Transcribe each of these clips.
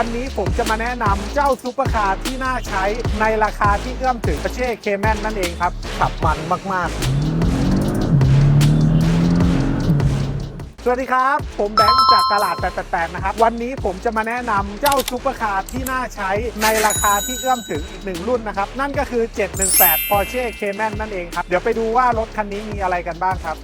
วันนี้ผมจะมาแนะนำเจ้าซุปเปอร์คาร์ที่น่าใช้ในราคาที่เอื้อมถึงประเช่เคแมนนั่นเองครับ ขับมันมาก ๆ สวัสดีครับ ผมแบงค์จากตลาด888นะครับ วันนี้ผมจะมาแนะนำเจ้าซุปเปอร์คาร์ที่น่าใช้ในราคาที่เอื้อมถึงอีกหนึ่งรุ่นนะครับ นั่นก็คือ 718 Porsche Cayman นั่นเองครับ เดี๋ยวไปดูว่ารถคันนี้มีอะไรกันบ้างครับ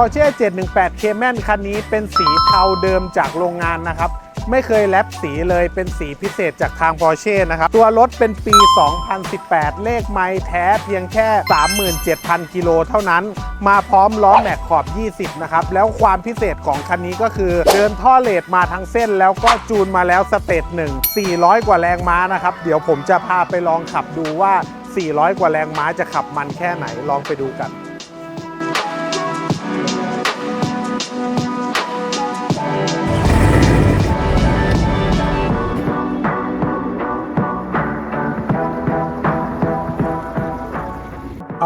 Porsche 718 Cayman คันนี้เป็นสีเทาเดิมจากโรงงานนะครับ ไม่เคยแลบสีเลยเป็นสีพิเศษจากทาง Porsche นะครับ ตัวรถเป็นปี 2018 เลขไม้แท้เพียงแค่ 37,000 กิโลเท่านั้น มาพร้อมล้อแม็กขอบ 20 นะครับ แล้วความพิเศษของคันนี้ก็คือ เดินท่อเลดมาทั้งเส้น แล้วก็จูนมาแล้วสเตจหนึ่ง400 กว่าแรงม้านะครับ เดี๋ยวผมจะพาไปลองขับดูว่า 400 กว่าแรงม้าจะขับมันแค่ไหนลองไปดูกัน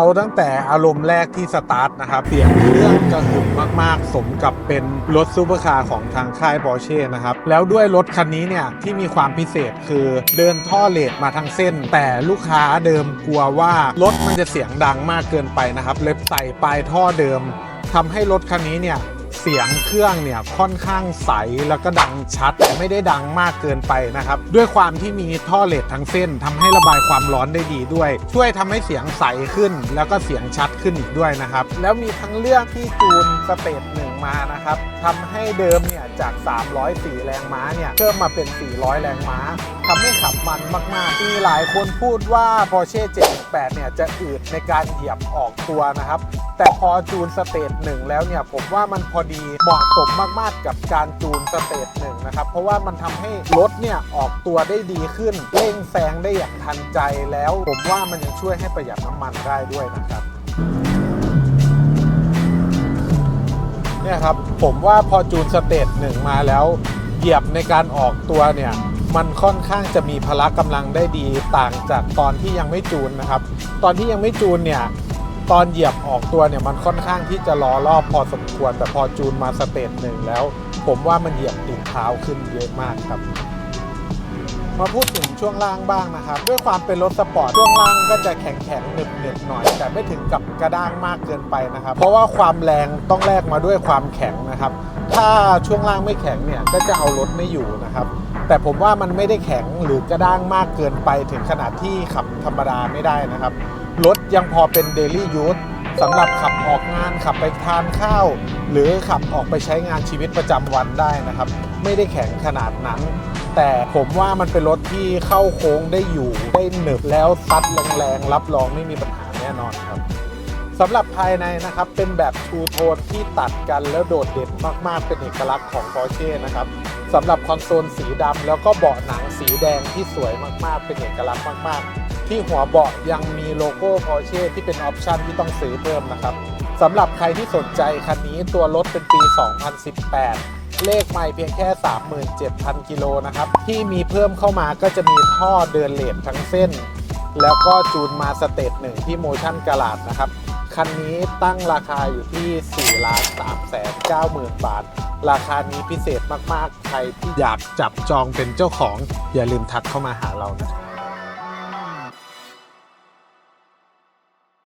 เอาตั้งแต่อารมณ์แรกที่สตาร์ทนะครับเสียงเครื่องกระหึ่มมากๆ สมกับเป็นรถซูเปอร์คาร์ของทางค่ายบอร์เช่นะครับ แล้วด้วยรถคันนี้เนี่ยที่มีความพิเศษคือเดินท่อเลดมาทั้งเส้น แต่ลูกค้าเดิมกลัวว่ารถมันจะเสียงดังมากเกินไปนะครับเลยใส่ปลายท่อเดิมทำให้รถคันนี้เนี่ย เสียงเครื่องเนี่ยค่อนข้างใสแล้วก็ดังชัดแต่ไม่ได้ดังมากเกินไปนะครับ ด้วยความที่มีท่อเหลดทั้งเส้นทำให้ระบายความร้อนได้ดีด้วย ช่วยทำให้เสียงใสขึ้น แล้วก็เสียงชัดขึ้นอีกด้วยนะครับ แล้วมีทั้งเรื่องที่จูนสเตจหนึ่งมานะครับทำให้เดิมเนี่ยจาก 304 แรงม้าเนี่ยเพิ่มมาเป็น 400 แรงม้าทำให้ขับมันมาก ๆ มีหลายคนพูดว่า Porsche 718เนี่ยจะอืดในการเหยียบออกตัวนะครับ แต่พอจูนสเตจหนึ่งแล้วเนี่ยผมว่ามันพอดีเหมาะสมมากๆกับการจูนสเตจหนึ่งนะครับ เพราะว่ามันทำให้รถเนี่ยออกตัวได้ดีขึ้นเร่งแซงได้อย่างทันใจแล้ว ผมว่ามันยังช่วยให้ประหยัดน้ำมันได้ด้วยนะครับเนี่ยครับผมว่าพอจูนสเตจหนึ่งมาแล้วเหยียบในการออกตัวเนี่ยมันค่อนข้างจะมีพละกำลังได้ดีต่างจากตอนที่ยังไม่จูนนะครับ ตอนที่ยังไม่จูนเนี่ย ตอนเหยียบออกตัวเนี่ยมันค่อนข้างที่จะล้อรอบพอสมควร แต่พอจูนมาสเตจหนึ่งแล้ว ผมว่ามันเหยียบติดเท้าขึ้นเยอะมากครับ มาพูดถึงช่วงล่างบ้างนะครับ ด้วยความเป็นรถสปอร์ตช่วงล่างก็จะแข็งแข็งหนึบหนึบหน่อย แต่ไม่ถึงกับกระด้างมากเกินไปนะครับ เพราะว่าความแรงต้องแลกมาด้วยความแข็งนะครับ ถ้าช่วงล่างไม่แข็งเนี่ยก็จะเอารถไม่อยู่นะครับแต่ผมว่ามันไม่ได้แข็งหรือกระด้างมากเกินไปถึงขนาดที่ขับธรรมดาไม่ได้นะครับ รถยังพอเป็นเดลี่ยูสสำหรับขับออกงานขับไปทานข้าว หรือขับออกไปใช้งานชีวิตประจำวันได้นะครับ ไม่ได้แข็งขนาดนั้น แต่ผมว่ามันเป็นรถที่เข้าโค้งได้อยู่ได้หนึบแล้วซัดแรงๆรับรองไม่มีปัญหาแน่นอนครับสำหรับภายในนะครับเป็นแบบทูโทนที่ตัดกันแล้วโดดเด่นมากๆ เป็นเอกลักษณ์ของ Porsche นะครับสำหรับคอนโซลสีดำแล้วก็เบาะหนังสีแดงที่สวยมากๆ เป็นเอกลักษณ์มากๆ ที่หัวเบาะยังมีโลโก้ Porsche ที่เป็นออปชันที่ต้องซื้อเพิ่มนะครับสำหรับใครที่สนใจคันนี้ตัวรถเป็นปี 2018เลขไม่เพียงแค่ 37,000 กิโลนะครับ ที่มีเพิ่มเข้ามาก็จะมีท่อเดินเลททั้งเส้น แล้วก็จูนมาสเตจหนึ่งที่โมชั่นกลาดนะครับ คันนี้ตั้งราคาอยู่ที่ 4 ล้าน3แสน9หมื่นบาท ราคานี้พิเศษมาก ๆ ใครที่อยากจับจองเป็นเจ้าของ อย่าลืมทักเข้ามาหาเรานะครับ